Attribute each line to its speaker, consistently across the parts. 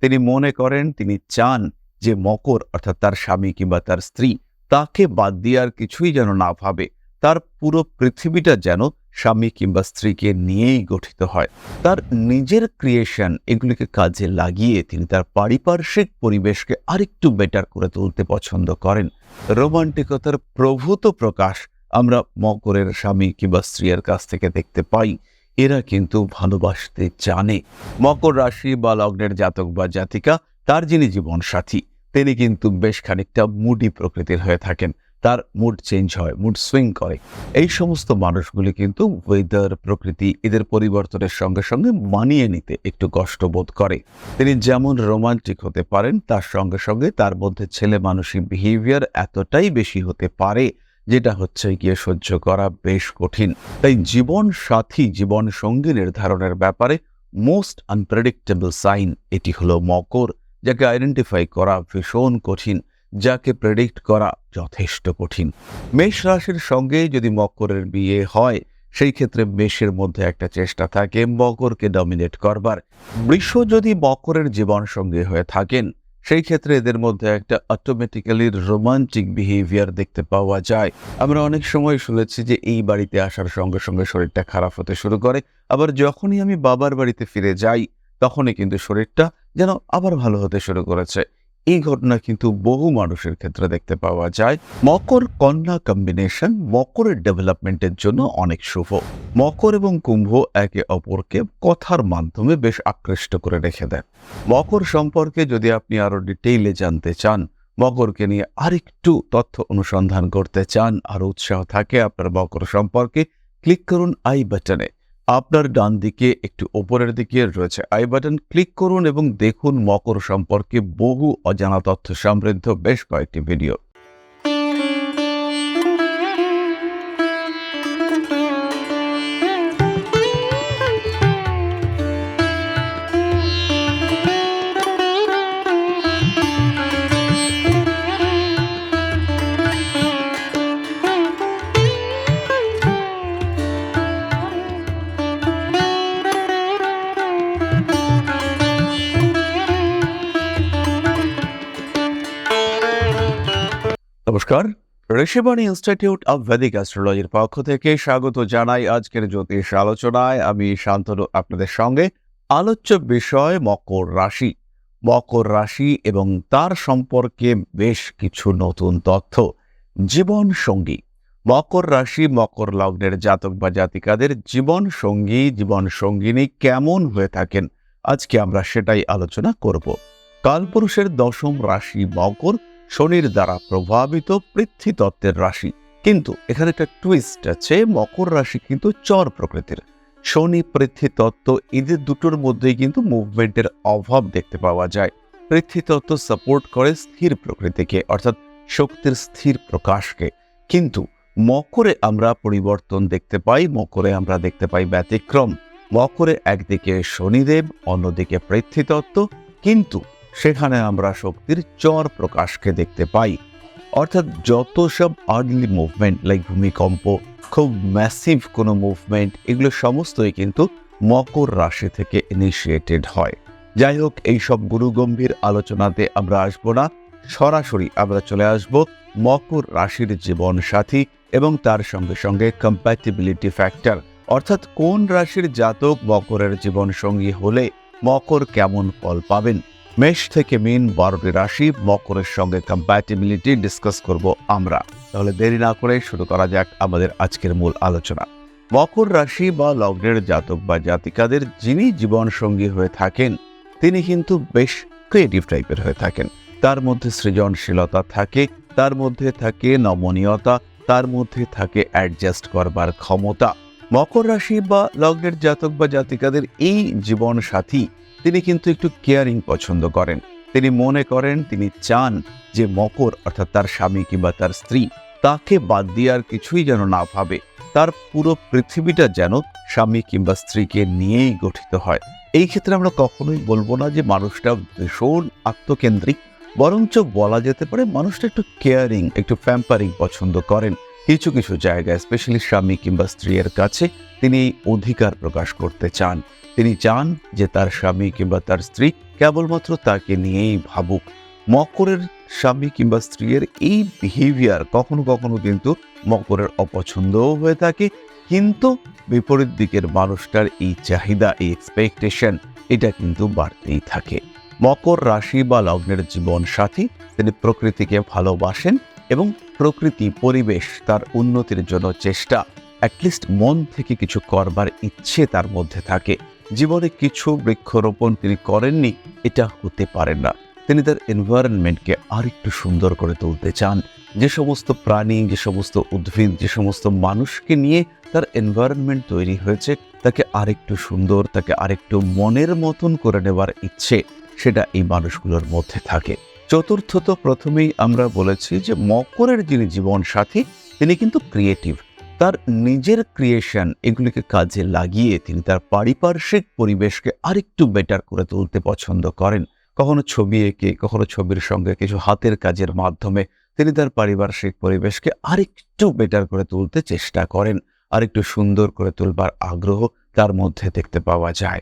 Speaker 1: তিনি মনে করেন, তিনি চান যে মকর, অর্থাৎ তার স্বামী কিংবা তার স্ত্রী, তাকে বাদ দিয়ে আর কিছুই যেন না ভাবে। তার পুরো পৃথিবীটা যেন স্বামী কিংবা স্ত্রীকে নিয়েই গঠিত হয়। তার নিজের ক্রিয়েশন এগুলিকে কাজে লাগিয়ে তিনি তার পারিপার্শ্বিক পরিবেশকে আরেকটু বেটার করে তুলতে পছন্দ করেন। রোমান্টিকতার প্রভূত প্রকাশ আমরা মকরের স্বামী কিংবা স্ত্রীর কাছ থেকে দেখতে পাই। এরা কিন্তু ভালোবাসতে জানে। মকর রাশি বা লগ্নের জাতক বা জাতিকা, তার যিনি জীবনসাথী, তিনি কিন্তু বেশ খানিকটা মুডি প্রকৃতির হয়ে থাকেন। তার মুড চেঞ্জ হয় মুড সুইং করে। এই সমস্ত মানুষগুলি কিন্তু ওয়েদার প্রকৃতি, এদের পরিবর্তনের সঙ্গে সঙ্গে মানিয়ে নিতে একটু কষ্ট বোধ করে। তিনি যেমন রোমান্টিক হতে পারেন, তার সঙ্গে সঙ্গে তার মধ্যে ছেলে মানুষের বিহেভিয়ার এতটাই বেশি হতে পারে যেটা হচ্ছে গিয়ে সহ্য করা বেশ কঠিন। তাই জীবন সাথী জীবন সঙ্গী নির্ধারণের ব্যাপারে মোস্ট আনপ্রেডিক্টেবল সাইন এটি হলো মকর, যাকে আইডেন্টিফাই করা ভীষণ কঠিন, যাকে প্রেডিক্ট করা যথেষ্ট কঠিন। মেষ রাশির সঙ্গে যদি মকরের বিয়ে হয়, সেই ক্ষেত্রে মেষের মধ্যে একটা চেষ্টা থাকে মকরকে ডমিনেট করবার। বৃষ যদি মকরের জীবন সঙ্গী হয়ে থাকেন সেই ক্ষেত্রে এদের মধ্যে একটা অটোমেটিক্যালি রোমান্টিক বিহেভিয়ার দেখতে পাওয়া যায়। আমরা অনেক সময় শুনেছি যে এই বাড়িতে আসার সঙ্গে সঙ্গে শরীরটা খারাপ হতে শুরু করে। আবার যখনই আমি বাবার বাড়িতে ফিরে যাই, তখনই কিন্তু শরীরটা যেন আবার ভালো হতে শুরু করেছে। এই ঘটনা কিন্তু বহু মানুষের ক্ষেত্রে দেখতে পাওয়া যায়। মকর কন্যা কম্বিনেশন মকরের ডেভেলপমেন্টের জন্য অনেক শুভ। মকর এবং কুম্ভ একে অপরকে কথার মাধ্যমে বেশ আকৃষ্ট করে রেখে দেন মকর সম্পর্কে যদি আপনি আরও ডিটেইলে জানতে চান, মকরকে নিয়ে আরেকটু তথ্য অনুসন্ধান করতে চান, আর উৎসাহ থাকে আপনার মকর সম্পর্কে ক্লিক করুন আই বাটনে আপনার ডান দিকে একটু ওপরের দিকে রয়েছে আই বাটন ক্লিক করুন এবং দেখুন মকর সম্পর্কে বহু অজানা তথ্য সমৃদ্ধ বেশ কয়েকটি ভিডিও। নমস্কার। ঋষিবাণী ইনস্টিটিউট অব ভেদিক অ্যাস্ট্রোলজির পক্ষ থেকে স্বাগত জানাই আজকের জ্যোতিষ আলোচনায়। আমি শান্তনু, আপনাদের সঙ্গে আলোচ্য বিষয় মকর রাশি। মকর রাশি এবং তার সম্পর্কে বেশ কিছু নতুন তথ্য। জীবন সঙ্গী। মকর রাশি, মকর লগ্নের জাতক বা জাতিকাদের জীবন সঙ্গী, জীবন সঙ্গিনী কেমন হয়ে থাকেন? আজকে আমরা সেটাই আলোচনা করব। কালপুরুষের দশম রাশি মকর শনির দ্বারা প্রভাবিত পৃথ্বীতত্ত্বের রাশি। কিন্তু এখানে একটা টুইস্ট আছে, মকর রাশি কিন্তু চর প্রকৃতির। শনি, পৃথ্বীতত্ত্ব, এদের দুটোর মধ্যেই কিন্তু মুভমেন্টের অভাব দেখতে পাওয়া যায়। পৃথ্বীতত্ত্ব সাপোর্ট করে স্থির প্রকৃতিকে, অর্থাৎ শক্তির স্থির প্রকাশকে। কিন্তু মকরে আমরা পরিবর্তন দেখতে পাই, মকরে আমরা দেখতে পাই ব্যতিক্রম। মকরে একদিকে শনিদেব, অন্যদিকে পৃথ্বীতত্ত্ব। কিন্তু সেখানে আমরা শক্তির চর প্রকাশকে দেখতে পাই। অর্থাৎ যত সব আর্লি মুভমেন্ট, লাইক ভূমিকম্প, খুব ম্যাসিভ কোনো মুভমেন্ট, এগুলো সমস্তই কিন্তু মকর রাশি থেকে ইনিশিয়েটেড হয়। যাই হোক, এই সব গুরুগম্ভীর আলোচনাতে আমরা আসব না। সরাসরি আমরা চলে আসব মকর রাশির জীবন সাথী এবং তার সঙ্গে সঙ্গে কম্প্যাটিবিলিটি ফ্যাক্টর অর্থাৎ কোন রাশির জাতক মকরের জীবন সঙ্গী হলে মকর কেমন ফল পাবেন? মেষ থেকে মিন বারোটি রাশি, মকরের সঙ্গে কম্প্যাটিবিলিটি ডিসকাস করব আমরা। তাহলে দেরি না করে শুরু করা যাক আমাদের আজকের মূল আলোচনা। মকর রাশি বা লগ্নের জাতক বা জাতিকাদের যিনি জীবন সঙ্গী হয়ে থাকেন, তিনি কিন্তু বেশ ক্রিয়েটিভ টাইপের হয়ে থাকেন। তার মধ্যে সৃজনশীলতা থাকে, তার মধ্যে থাকে নমনীয়তা, তার মধ্যে থাকে অ্যাডজাস্ট করবার ক্ষমতা। মকর রাশি বা লগ্নের জাতক বা জাতিকাদের এই জীবন সাথী তিনি কিন্তু একটু কেয়ারিং পছন্দ করেন। তিনি মনে করেন তিনি চান যে মকর, অর্থাৎ তার স্বামী কিংবা তার স্ত্রী, তাকে বাদ দিয়ে আর কিছুই যেন না ভাবে। তার পুরো পৃথিবীটা যেন স্বামী কিংবা স্ত্রীকে নিয়েই গঠিত হয়। এই ক্ষেত্রে আমরা কখনোই বলব না যে মানুষটা ভীষণ আত্মকেন্দ্রিক, বরঞ্চ বলা যেতে পারে মানুষটা একটু কেয়ারিং একটু প্যাম্পারিং পছন্দ করেন। কিছু কিছু জায়গায় স্পেশালি স্বামী কিংবা স্ত্রীর কাছে, তিনি অধিকার প্রকাশ করতে চান। তিনি চান যে তার স্বামী কিংবা তার স্ত্রী কেবলমাত্র তাকে নিয়েই ভাবুক। মকরের স্বামী কিংবা স্ত্রীর এই বিহেভিয়ার কখনো কখনো কিন্তু মকরের অপছন্দও হয়ে থাকে, কিন্তু বিপরীত দিকের মানুষটার এই চাহিদা, এই এক্সপেকটেশন এটা কিন্তু বাড়তেই থাকে। মকর রাশি বা লগ্নের জীবন সাথী তিনি প্রকৃতিকে ভালোবাসেন এবং প্রকৃতি, পরিবেশ তার উন্নতির জন্য চেষ্টা অ্যাটলিস্ট মন থেকে কিছু করবার ইচ্ছে তার মধ্যে থাকে। জীবনে কিছু বৃক্ষরোপণ তিনি করেননি, এটা হতে পারে না। তিনি তার এনভায়রনমেন্টকে আরেকটু সুন্দর করে তুলতে চান। যে সমস্ত প্রাণী, যে সমস্ত উদ্ভিদ, যে সমস্ত মানুষকে নিয়ে তার এনভায়রনমেন্ট তৈরি হয়েছে, তাকে আরেকটু সুন্দর, তাকে আরেকটু মনের মতন করে নেবার ইচ্ছে, সেটা এই মানুষগুলোর মধ্যে থাকে। চতুর্থত প্রথমেই আমরা বলেছি যে মকরের যিনি জীবন সাথী তিনি কিন্তু ক্রিয়েটিভ তার নিজের ক্রিয়েশন এগুলিকে কাজে লাগিয়ে তিনি তার পারিপার্শ্বিক পরিবেশকে আরেকটু বেটার করে তুলতে পছন্দ করেন। কখনো ছবি এঁকে, কখনো ছবির সঙ্গে কিছু হাতের কাজের মাধ্যমে তিনি তার পারিপার্শ্বিক পরিবেশকে আরেকটু বেটার করে তুলতে চেষ্টা করেন, আরেকটু সুন্দর করে তুলবার আগ্রহ তার মধ্যে দেখতে পাওয়া যায়।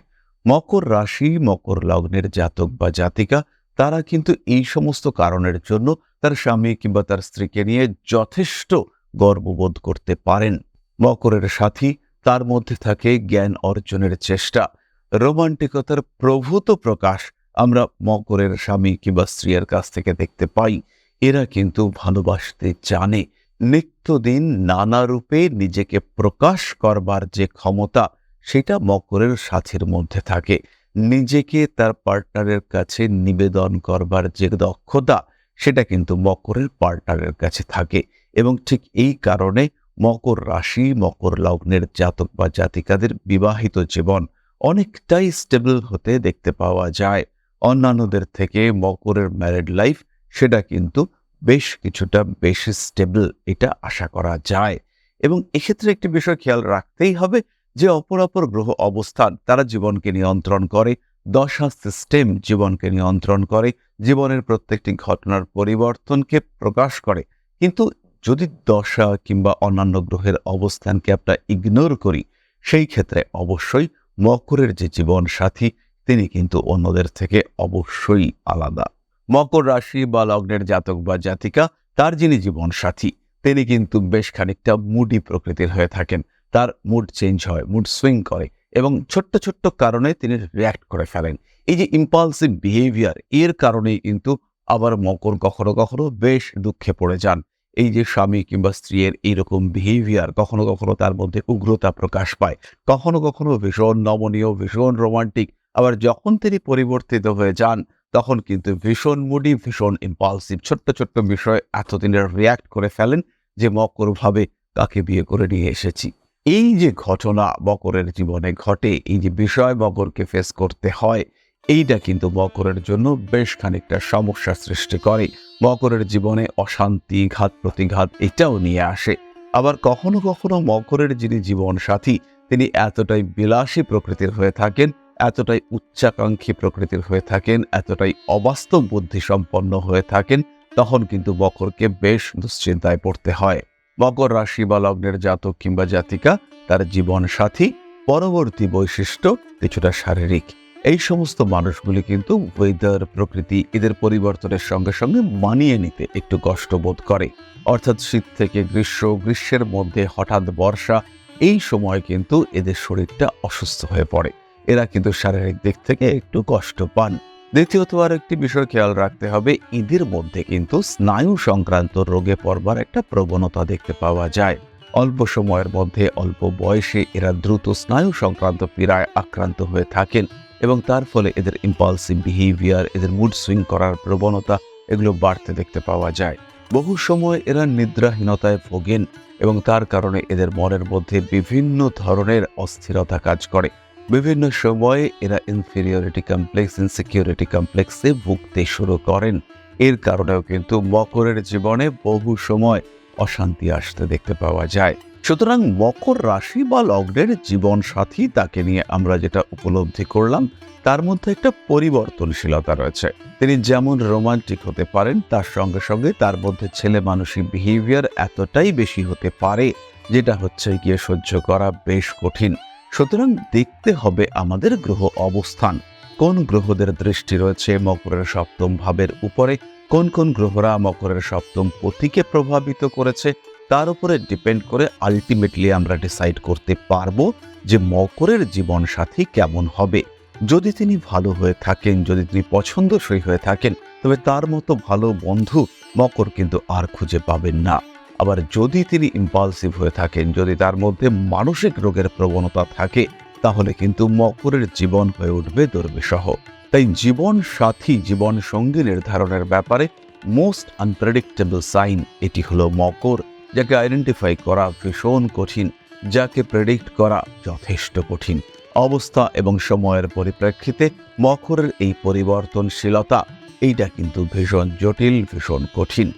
Speaker 1: মকর রাশি, মকর লগ্নের জাতক বা জাতিকা, তারা কিন্তু এই সমস্ত কারণের জন্য তার স্বামী কিংবা তার স্ত্রীকে নিয়ে যথেষ্ট গর্ববোধ করতে পারেন। মকরের সাথী, তার মধ্যে থাকে জ্ঞান অর্জনের চেষ্টা। রোমান্টিকতার প্রভূত প্রকাশ আমরা মকরের স্বামী কিংবা স্ত্রীর কাছ থেকে দেখতে পাই। এরা কিন্তু ভালোবাসতে জানে। নিত্যদিন নানা রূপে নিজেকে প্রকাশ করবার যে ক্ষমতা, সেটা মকরের সাথীর মধ্যে থাকে। নিজেকে তার পার্টনারের কাছে নিবেদন করবার যে দক্ষতা, সেটা কিন্তু মকরের পার্টনারের কাছে থাকে। এবং ঠিক এই কারণে মকর রাশি, মকর লগ্নের জাতক বা জাতিকাদের বিবাহিত জীবন অনেকটাই স্টেবল হতে দেখতে পাওয়া যায়। অন্যান্যদের থেকে মকরের ম্যারিড লাইফ সেটা কিন্তু বেশ কিছুটা বেশি স্টেবল এটা আশা করা যায়। এবং এক্ষেত্রে একটি বিষয় খেয়াল রাখতেই হবে যে অপর অপর গ্রহ অবস্থান, তারা জীবনকে নিয়ন্ত্রণ করে, দশা সিস্টেম জীবনকে নিয়ন্ত্রণ করে, জীবনের প্রত্যেকটি ঘটনার পরিবর্তনকে প্রকাশ করে। কিন্তু যদি দশা কিংবা অন্যান্য গ্রহের অবস্থানকে আমরা ইগনোর করি, সেই ক্ষেত্রে অবশ্যই মকরের যে জীবন সাথী তিনি কিন্তু অন্যদের থেকে অবশ্যই আলাদা। মকর রাশি বা লগ্নের জাতক বা জাতিকা, তার যিনি জীবন সাথী তিনি কিন্তু বেশ খানিকটা মুডি প্রকৃতির হয়ে থাকেন। তার মুড চেঞ্জ হয় মুড সুইং করে এবং ছোট্ট ছোট্ট কারণে তিনি রিয়াক্ট করে ফেলেন। এই যে ইম্পালসিভ বিহেভিয়ার এর কারণেই কিন্তু আবার মকর কখনো কখনো বেশ দুঃখে পড়ে যান। এই যে স্বামী কিংবা স্ত্রীর এইরকম বিহেভিয়ার কখনো কখনো তার মধ্যে উগ্রতা প্রকাশ পায়। কখনো কখনো ভীষণ নমনীয়, ভীষণ রোমান্টিক আবার যখন তিনি পরিবর্তিত হয়ে যান, তখন কিন্তু ভীষণ মুডি ভীষণ ইম্পালসিভ ছোট্ট ছোট্ট বিষয় এতদিনের রিয়াক্ট করে ফেলেন যে মকর ভাবে কাকে বিয়ে করে নিয়ে এসেছি। এই যে ঘটনা মকরের জীবনে ঘটে, এই যে বিষয় মকরকে ফেস করতে হয়, এইটা কিন্তু মকরের জন্য বেশ খানিকটা সমস্যা সৃষ্টি করে। মকরের জীবনে অশান্তি, ঘাত, প্রতিঘাত এটাও নিয়ে আসে। আবার কখনো কখনো মকরের যিনি জীবন সাথী, তিনি এতটাই বিলাসী প্রকৃতির হয়ে থাকেন, এতটাই উচ্চাকাঙ্ক্ষী প্রকৃতির হয়ে থাকেন, এতটাই অবাস্তব বুদ্ধি সম্পন্ন হয়ে থাকেন, তখন কিন্তু মকরকে বেশ দুশ্চিন্তায় পড়তে হয়। মকর রাশি বা লগ্নের জাতক কিংবা জাতিকা, তার জীবন সাথী, পরবর্তী বৈশিষ্ট্য কিছুটা শারীরিক। এই সমস্ত মানুষগুলি কিন্তু ওয়েদার প্রকৃতি, এদের পরিবর্তনের সঙ্গে সঙ্গে মানিয়ে নিতে একটু কষ্ট বোধ করে। অর্থাৎ শীত থেকে গ্রীষ্ম, গ্রীষ্মের মধ্যে হঠাৎ বর্ষা, এই সময় কিন্তু এদের শরীরটা অসুস্থ হয়ে পড়ে। এরা কিন্তু শারীরিক দিক থেকে একটু কষ্ট পান। দ্বিতীয়ত আর একটি বিষয় খেয়াল রাখতে হবে, এদের মধ্যে কিন্তু স্নায়ু সংক্রান্ত রোগে পড়বার একটা প্রবণতা দেখতে পাওয়া যায়। অল্প সময়ের মধ্যে অল্প বয়সে এরা দ্রুত স্নায়ু সংক্রান্ত পীড়ায় আক্রান্ত হয়ে থাকেন। এবং তার ফলে এদের ইম্পালসিভ বিহেভিয়ার এদের মুড সুইং করার প্রবণতা এগুলো বাড়তে দেখতে পাওয়া যায়। বহু সময় এরা নিদ্রাহীনতায় ভোগেন এবং তার কারণে এদের মনের মধ্যে বিভিন্ন ধরনের অস্থিরতা কাজ করে। বিভিন্ন সময়ে এরা ইনফেরিয়রিটি কমপ্লেক্স ইনসিকিউরিটি কমপ্লেক্সে ভুগতে শুরু করেন। এর কারণেও কিন্তু মকরের জীবনে বহু সময় অশান্তি আসতে দেখতে পাওয়া যায়। সুতরাং মকর রাশি বা লগ্নের জীবন সাথী তাকে নিয়ে আমরা যেটা উপলব্ধি করলাম, তার মধ্যে একটা পরিবর্তনশীলতা রয়েছে। তিনি যেমন রোমান্টিক হতে পারেন, তার সঙ্গে সঙ্গে তার মধ্যে ছেলে মানসিক বিহেভিয়ার এতটাই বেশি হতে পারে, যেটা হচ্ছে গিয়ে সহ্য করা বেশ কঠিন। সুতরাং দেখতে হবে আমাদের গ্রহ অবস্থান। কোন গ্রহদের দৃষ্টি রয়েছে মকরের সপ্তম ভাবের উপরে? কোন কোন গ্রহরা মকরের সপ্তম পতিকে প্রভাবিত করেছে? তার উপরে ডিপেন্ড করে আলটিমেটলি আমরা ডিসাইড করতে পারব যে মকরের জীবন সাথী কেমন হবে। যদি তিনি ভালো হয়ে থাকেন, যদি তিনি পছন্দসই হয়ে থাকেন, তবে তার মতো ভালো বন্ধু মকর কিন্তু আর খুঁজে পাবেন না। আবার যদি তিনি ইম্পালসিভ হয়ে থাকেন, যদি তার মধ্যে মানসিক রোগের প্রবণতা থাকে, তাহলে কিন্তু মকরের জীবন হয়ে উঠবে দুর্বিষহ। তাই জীবন সাথী জীবন সঙ্গী নির্ধারণের ব্যাপারে মোস্ট আনপ্রেডিক্টেবল সাইন এটি হলো মকর। যাকে আইডেন্টিফাই করা ভীষণ কঠিন, যাকে প্রেডিক্ট করা যথেষ্ট কঠিন। অবস্থা এবং সময়ের পরিপ্রেক্ষিতে মকরের এই পরিবর্তনশীলতা, এইটা কিন্তু ভীষণ জটিল, ভীষণ কঠিন।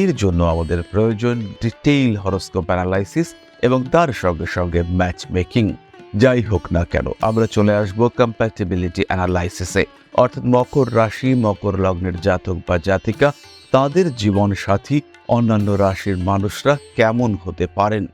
Speaker 1: এর জন্য আমাদের প্রয়োজন ডিটেইল হরস্কোপ অ্যানালাইসিস এবং তার সঙ্গে সঙ্গে ম্যাচ মেকিং যাই হোক না কেন, আমরা চলে আসব কম্প্যাটিবিলিটি অ্যানালাইসিসে অর্থাৎ মকর রাশি, মকর লগ্নের জাতক বা জাতিকা তাদের জীবন সাথী অন্যান্য রাশির মানুষরা কেমন হতে পারেন?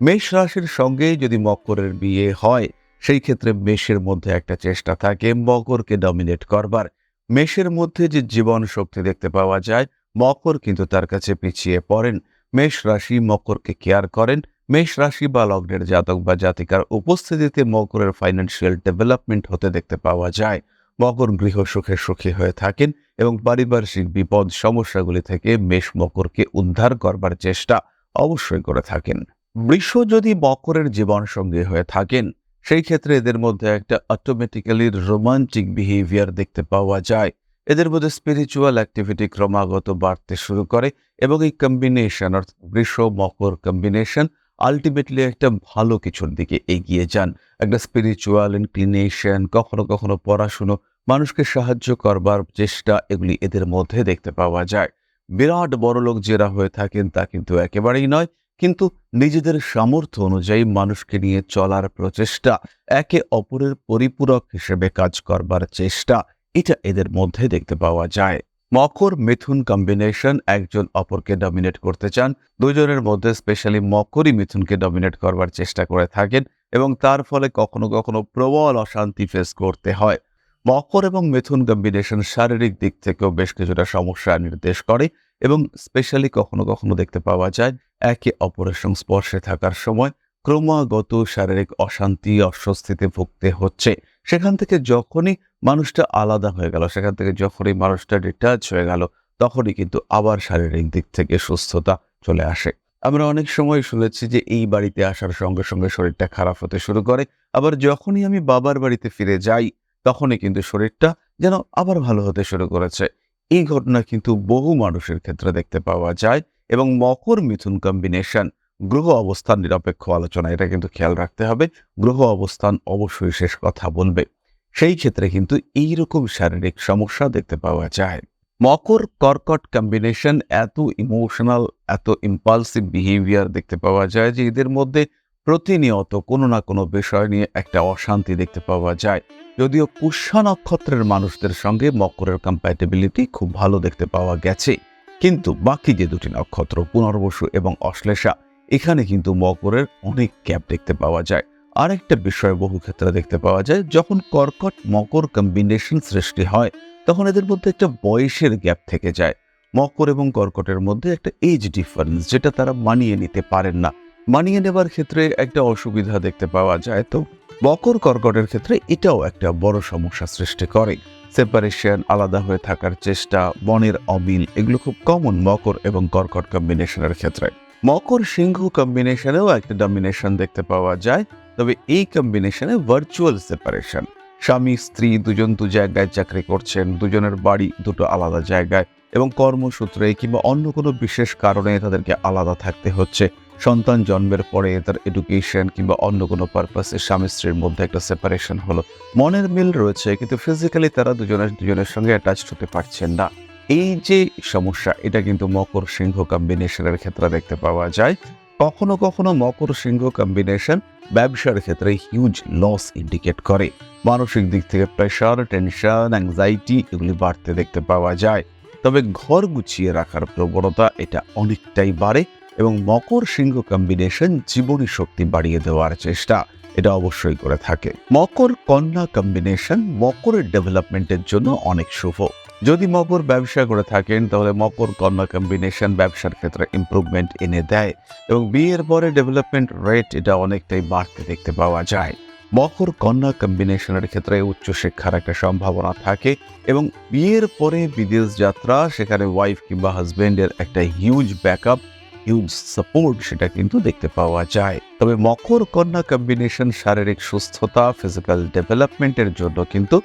Speaker 1: মেষ রাশির সঙ্গে যদি মকরের বিয়ে হয়, সেই ক্ষেত্রে মেষের মধ্যে একটা চেষ্টা থাকে, মকরকে ডমিনেট করবার। মেষের মধ্যে যে জীবন শক্তি দেখতে পাওয়া যায়, মকর কিন্তু তার কাছে পিছিয়ে পড়েন। মেষ রাশি মকরকে কেয়ার করেন। মেষ রাশি বা লগ্নের জাতক বা জাতিকার উপস্থিতিতে মকরের ফাইন্যান্সিয়াল ডেভেলপমেন্ট হতে দেখতে পাওয়া যায়। মকর গৃহ সুখে সুখী হয়ে থাকেন এবং পারিপার্শ্বিক বিপদ সমস্যাগুলি থেকে মেষ মকরকে উদ্ধার করবার চেষ্টা অবশ্যই করে থাকেন। বৃষ যদি মকরের জীবন সঙ্গী হয়ে থাকেন, সেই ক্ষেত্রে এদের মধ্যে একটা অটোমেটিক্যালি রোমান্টিক বিহেভিয়ার দেখতে পাওয়া যায়। এদের মধ্যে স্পিরিচুয়াল অ্যাক্টিভিটি ক্রমাগত বাড়তে শুরু করে এবং এই কম্বিনেশন অর্থাৎ বৃষ মকর কম্বিনেশন আলটিমেটলি একটা ভালো কিছুর দিকে এগিয়ে যান। একটা স্পিরিচুয়াল ইনক্লিনেশন কখনো কখনো পড়াশুনো, মানুষকে সাহায্য করবার চেষ্টা, এগুলি এদের মধ্যে দেখতে পাওয়া যায়। বিরাট বড় লোক যারা হয়ে থাকেন, তা কিন্তু একেবারেই নয়। কিন্তু নিজেদের সামর্থ্য অনুযায়ী মানুষকে নিয়ে চলার প্রচেষ্টা, একে অপরের পরিপূরক হিসেবে কাজ করবার চেষ্টা, এটা এদের মধ্যে দেখতে পাওয়া যায়। মকর মিথুন কম্বিনেশন একজন অপরকে ডমিনেট করতে চান। দুজনের মধ্যে স্পেশালি মকরই মিথুনকে ডমিনেট করবার চেষ্টা করে থাকেন এবং তার ফলে কখনো কখনো প্রবল অশান্তি ফেস করতে হয়। মকর এবং মিথুন কম্বিনেশন শারীরিক দিক থেকেও বেশ কিছুটা সমস্যা নির্দেশ করে এবং স্পেশালি কখনো কখনো দেখতে পাওয়া যায় একে অপরের সংস্পর্শে থাকার সময় ক্রমাগত শারীরিক অশান্তি, অস্বস্তিতে ভুগতে হচ্ছে। সেখান থেকে যখনই মানুষটা আলাদা হয়ে গেল, সেখান থেকে যখনই মানুষটা ডিটাচ হয়ে গেল, তখনই কিন্তু আবার শারীরিক দিক থেকে সুস্থতা চলে আসে। আমরা অনেক সময় শুনেছি যে এই বাড়িতে আসার সঙ্গে সঙ্গে শরীরটা খারাপ হতে শুরু করে। আবার যখনই আমি বাবার বাড়িতে ফিরে যাই, তখনই কিন্তু শরীরটা যেন আবার ভালো হতে শুরু করেছে। এই ঘটনা কিন্তু বহু মানুষের ক্ষেত্রে দেখতে পাওয়া যায় এবং মকর মিথুন কম্বিনেশন গ্রহ অবস্থান নিরপেক্ষ আলোচনা, এটা কিন্তু খেয়াল রাখতে হবে। গ্রহ অবস্থান অবশ্যই শেষ কথা বলবে। সেই ক্ষেত্রে কিন্তু এইরকম শারীরিক সমস্যা দেখতে পাওয়া যায়। মকর কর্কট কম্বিনেশন এত ইমোশনাল এত ইম্পালসিভ বিহেভিয়ার দেখতে পাওয়া যায় যে এদের মধ্যে প্রতিনিয়ত কোনো না কোনো বিষয় নিয়ে একটা অশান্তি দেখতে পাওয়া যায়। যদিও পুষ্যা নক্ষত্রের মানুষদের সঙ্গে মকরের কম্প্যাটেবিলিটি খুব ভালো দেখতে পাওয়া গেছে। কিন্তু বাকি যে দুটি নক্ষত্র, পুনর্বসু এবং অশ্লেষা এখানে কিন্তু মকরের অনেক গ্যাপ দেখতে পাওয়া যায়। আরেকটা বিষয় বহু ক্ষেত্রে দেখতে পাওয়া যায়, যখন কর্কট মকর কম্বিনেশন সৃষ্টি হয়, তখন এদের মধ্যে একটা বয়সের গ্যাপ থেকে যায়। মকর এবং কর্কটের মধ্যে একটা এজ ডিফারেন্স যেটা তারা মানিয়ে নিতে পারেন না। মানিয়ে নেবার ক্ষেত্রে একটা অসুবিধা দেখতে পাওয়া যায়, তো মকর কর্কটের ক্ষেত্রে এটাও একটা বড় সমস্যা সৃষ্টি করে। সেপারেশন আলাদা হয়ে থাকার চেষ্টা, বনের অমিল, এগুলো খুব কমন মকর এবং কর্কট কম্বিনেশনের ক্ষেত্রে। মকর সিংহ কম্বিনেশনেও একটা ডমিনেশন দেখতে পাওয়া যায়, তবে এই কম্বিনেশনে ভার্চুয়াল সেপারেশন স্বামী, স্ত্রী দুজন দু জায়গায় চাকরি করছেন, দুজনের বাড়ি দুটো আলাদা জায়গায় এবং কর্মসূত্রে কিংবা অন্য কোনো বিশেষ কারণে তাদেরকে আলাদা থাকতে হচ্ছে। সন্তান জন্মের পরে তার এডুকেশন কিংবা অন্য কোনো পারপাসে স্বামী, স্ত্রীর মধ্যে একটা সেপারেশন হলো। মনের মিল রয়েছে, কিন্তু ফিজিক্যালি তারা দুজনের দুজনের সঙ্গে অ্যাটাচড হতে পারছেন না। এই যে সমস্যা, এটা কিন্তু মকর সিংহ কম্বিনেশনের ক্ষেত্রে দেখতে পাওয়া যায়। কখনো কখনো মকর সিংহ কম্বিনেশন ব্যবসার ক্ষেত্রে হিউজ লস ইন্ডিকেট করে। মানসিক দিক থেকে প্রেশার টেনশন অ্যাংজাইটি এগুলি বাড়তে দেখতে পাওয়া যায়। তবে ঘর গুছিয়ে রাখার প্রবণতা এটা অনেকটাই বাড়ে এবং মকর সিংহ কম্বিনেশন জীবনী শক্তি বাড়িয়ে দেওয়ার চেষ্টা এটা অবশ্যই করে থাকে। মকর কন্যা কম্বিনেশন মকরের ডেভেলপমেন্টের জন্য অনেক শুভ। যদি মকর ব্যবসা করে থাকেন, তাহলে মকর কন্যা কম্বিনেশন ব্যবসার ক্ষেত্রে ইমপ্রুভমেন্ট এনে দেয় এবং বিয়ের পরে ডেভেলপমেন্ট রেট এটা অনেকটাই বাড়তে দেখতে পাওয়া যায়। মকর কন্যা কম্বিনেশনের ক্ষেত্রে উচ্চশিক্ষার একটা সম্ভাবনা থাকে এবং বিয়ের পরে বিদেশ যাত্রা, সেখানে ওয়াইফ কিংবা হাজবেন্ডের একটা হিউজ ব্যাকআপ হিউজ সাপোর্ট সেটা কিন্তু দেখতে পাওয়া যায়। তবে মকর কন্যা কম্বিনেশন শারীরিক সুস্থতা ফিজিক্যাল ডেভেলপমেন্টের জন্য কিন্তু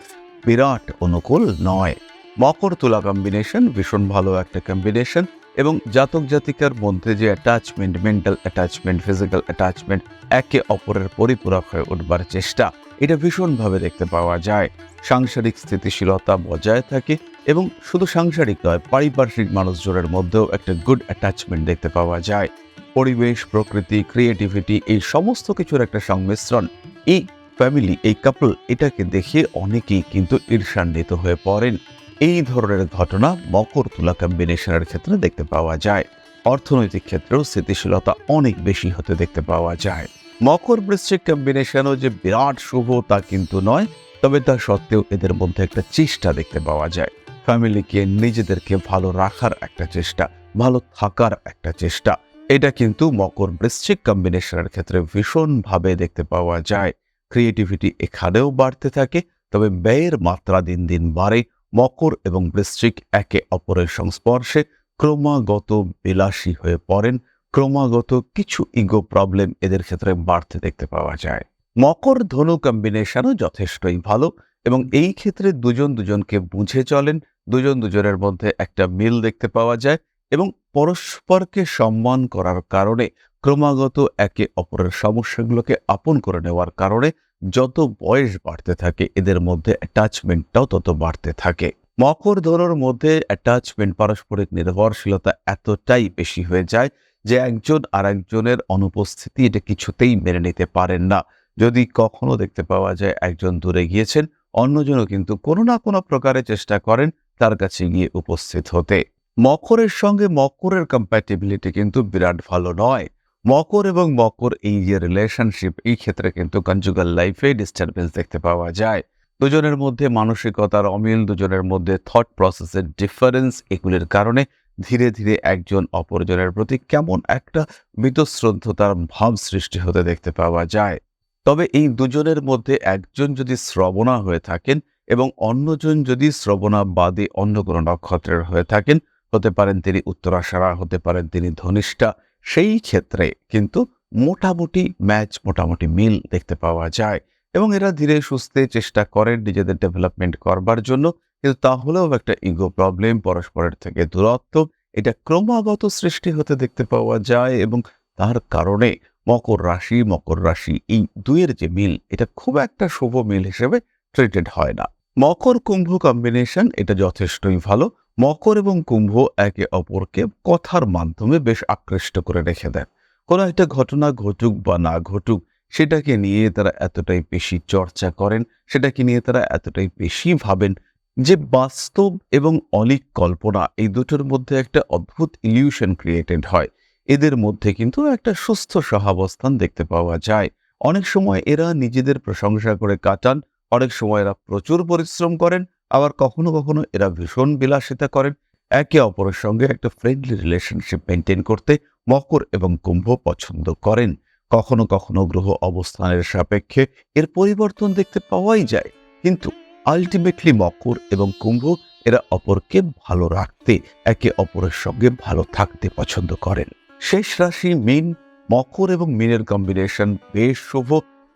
Speaker 1: বিরাট অনুকূল নয়। মকর তুলা কম্বিনেশন ভীষণ ভালো একটা কম্বিনেশন এবং জাতক জাতিকার মধ্যে যে attachment mental attachment physical attachment একে অপরের পরিপূরক হয়ে উঠবার চেষ্টা, এটা ভীষণভাবে দেখতে পাওয়া যায়। সাংসারিক স্থিতিশীলতা বজায় থাকে এবং শুধু সাংসারিক নয়, পারিপার্শ্বিক মানুষজনের মধ্যেও একটা গুড অ্যাটাচমেন্ট দেখতে পাওয়া যায়। পরিবেশ, প্রকৃতি ক্রিয়েটিভিটি এই সমস্ত কিছুর একটা সংমিশ্রণ, এই ফ্যামিলি এই কাপল এটাকে দেখে অনেকেই কিন্তু ঈর্ষান্বিত হয়ে পড়েন। এই ধরনের ঘটনা মকর তুলা কম্বিনেশনের ক্ষেত্রে দেখতে পাওয়া যায়। অর্থনৈতিক ক্ষেত্রেও স্থিতিশীলতা অনেক বেশি হতে দেখতে পাওয়া যায়। মকর বৃশ্চিক কম্বিনেশনও যে বিরাট শুভ তা কিন্তু নয়, তবে তা সত্ত্বেও এদের মধ্যে একটা চেষ্টা দেখতে পাওয়া যায়। ফ্যামিলিকে নিজেদেরকে ভালো রাখার একটা চেষ্টা, ভালো থাকার একটা চেষ্টা। এটা কিন্তু মকর বৃশ্চিক কম্বিনেশনের ক্ষেত্রে ভীষণভাবে দেখতে পাওয়া যায়। ক্রিয়েটিভিটি এখানেও বাড়তে থাকে, তবে ব্যয়ের মাত্রা দিন দিন বাড়ে মকর এবং বৃশ্চিক একে অপরের সংস্পর্শে ক্রমাগত বিলাসী হয়ে পড়েন, ক্রমাগত কিছু ইগো প্রবলেম এদের ক্ষেত্রে বাড়তে দেখতে পাওয়া যায়। মকর ধনু কম্বিনেশনও যথেষ্টই ভালো এবং এই ক্ষেত্রে দুজন দুজনকে বুঝে চলেন, দুজন দুজনের মধ্যে একটা মিল দেখতে পাওয়া যায় এবং পরস্পরকে সম্মান করার কারণে ক্রমাগত একে অপরের সমস্যাগুলোকে আপন করে নেওয়ার কারণে যত বয়স বাড়তে থাকে, এদের মধ্যে অ্যাটাচমেন্টটাও তত বাড়তে থাকে। মকর ধনুর মধ্যে অ্যাটাচমেন্ট পারস্পরিক নির্ভরশীলতা এতটাই বেশি হয়ে যায় যে একজন আর একজনের অনুপস্থিতি এটা কিছুতেই মেনে নিতে পারেন না। যদি কখনো দেখতে পাওয়া যায় একজন দূরে গিয়েছেন, অন্যজনও কিন্তু কোনো না কোনো প্রকারে চেষ্টা করেন তার কাছে গিয়ে উপস্থিত হতে। মকরের সঙ্গে মকরের কম্প্যাটিবিলিটি কিন্তু বিরাট ভালো নয়। মকর এবং মকর এই যে রিলেশনশিপ এই ক্ষেত্রে কিন্তু কনজুগাল লাইফে ডিস্টারবেন্স দেখতে পাওয়া যায়। দুজনের মধ্যে মানসিকতার অমিল, দুজনের মধ্যে থট প্রসেসের ডিফারেন্স এগুলির কারণে ধীরে ধীরে একজন অপরজনের প্রতি কেমন একটা বিতশ্রদ্ধতার ভাব সৃষ্টি হতে দেখতে পাওয়া যায়। তবে এই দুজনের মধ্যে একজন যদি শ্রবণা হয়ে থাকেন এবং অন্যজন যদি শ্রবণা বাদে অন্য কোনো নক্ষত্রের হয়ে থাকেন, হতে পারেন তিনি উত্তরাশারা, হতে পারেন তিনি ধনিষ্ঠা সেই ক্ষেত্রে কিন্তু মোটামুটি ম্যাচ মোটামুটি মিল দেখতে পাওয়া যায় এবং এরা ধীরে সুস্থে চেষ্টা করেন নিজেদের ডেভেলপমেন্ট করবার জন্য। কিন্তু তাহলেও একটা ইগো প্রবলেম পরস্পরের থেকে দূরত্ব, এটা ক্রমাগত সৃষ্টি হতে দেখতে পাওয়া যায় এবং তার কারণে মকর রাশি মকর রাশি এই দুইয়ের যে মিল, এটা খুব একটা শুভ মিল হিসেবে ট্রিটেড হয় না। মকর কুম্ভ কম্বিনেশন এটা যথেষ্টই ভালো। মকর এবং কুম্ভ একে অপরকে কথার মাধ্যমে বেশ আকৃষ্ট করে রেখে দেন কোনো একটা ঘটনা ঘটুক বা না ঘটুক, সেটাকে নিয়ে তারা এতটাই বেশি চর্চা করেন, সেটাকে নিয়ে তারা এতটাই বেশি ভাবেন যে বাস্তব এবং অলিক কল্পনা এই দুটোর মধ্যে একটা অদ্ভুত ইলিউশন ক্রিয়েটেড হয়। এদের মধ্যে কিন্তু একটা সুস্থ সহাবস্থান দেখতে পাওয়া যায়। অনেক সময় এরা নিজেদের প্রশংসা করে কাটান, অনেক সময় এরা প্রচুর পরিশ্রম করেন আবার কখনো কখনো এরা ভীষণ বিলাসিতা করেন। একে অপরের সঙ্গে একটা ফ্রেন্ডলি রিলেশনশিপ মেনটেন করতে মকর এবং কুম্ভ পছন্দ করেন। কখনো কখনো গ্রহ অবস্থানের সাপেক্ষে এর পরিবর্তন দেখতে পাওয়াই যায়। কিন্তু আলটিমেটলি মকর এবং কুম্ভ এরা অপরকে ভালো রাখতে, একে অপরের সঙ্গে ভালো থাকতে পছন্দ করেন। শেষ রাশি মিন, মকর এবং মিনের কম্বিনেশন বেশ শুভ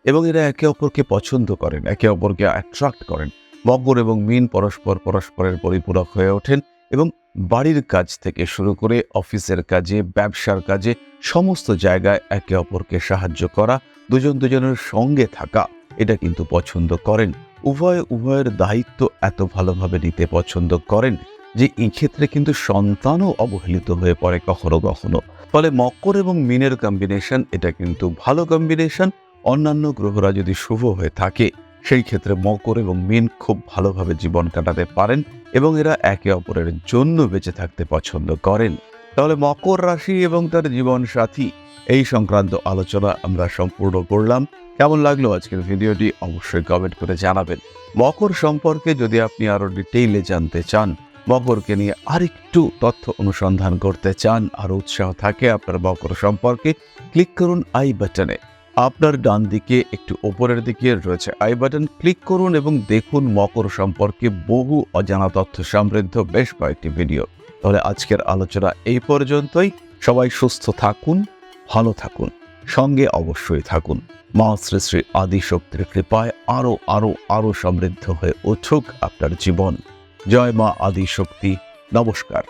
Speaker 1: এবং এরা একে অপরকে পছন্দ করেন, একে অপরকে অ্যাট্রাক্ট করেন। মকর এবং মিন পরস্পর পরস্পরের পরিপূরক হয়ে ওঠেন এবং বাড়ির কাজ থেকে শুরু করে অফিসের কাজে, ব্যবসার কাজে, সমস্ত জায়গায় একে অপরকে সাহায্য করা, দুজন দুজনের সঙ্গে থাকা, এটা কিন্তু পছন্দ করেন। উভয় উভয়ের দায়িত্ব এত ভালোভাবে নিতে পছন্দ করেন যে এই ক্ষেত্রে কিন্তু সন্তানও অবহেলিত হয়ে পড়ে কখনো কখনো। ফলে মকর এবং মিনের কম্বিনেশন এটা কিন্তু ভালো কম্বিনেশন অন্যান্য গ্রহরা যদি শুভ হয়ে থাকে সেই ক্ষেত্রে মকর এবং মিন খুব ভালোভাবে জীবন কাটাতে পারেন এবং এরা একে অপরের জন্য বেঁচে থাকতে পছন্দ করেন। তাহলে মকর রাশি এবং তার জীবন সাথী এই সংক্রান্ত আলোচনা আমরা সম্পূর্ণ করলাম। কেমন লাগল আজকের ভিডিওটি অবশ্যই কমেন্ট করে জানাবেন। মকর সম্পর্কে যদি আপনি আরও ডিটেইলে জানতে চান, মকরকে নিয়ে আরেকটু তথ্য অনুসন্ধান করতে চান, আর উৎসাহ থাকে আপনার মকর সম্পর্কে ক্লিক করুন আই বাটনে আপনার ডান দিকে, একটু ওপরের দিকে রয়েছে আই বাটন। ক্লিক করুন এবং দেখুন মকর সম্পর্কে বহু অজানা তথ্য সমৃদ্ধ বেশ কয়েকটি ভিডিও। তাহলে আজকের আলোচনা এই পর্যন্তই। সবাই সুস্থ থাকুন, ভালো থাকুন, সঙ্গে অবশ্যই থাকুন। মা শ্রী শ্রী আদি শক্তির কৃপায় আরও আরও আরও সমৃদ্ধ হয়ে উঠুক আপনার জীবন। জয় মা আদি শক্তি নমস্কার।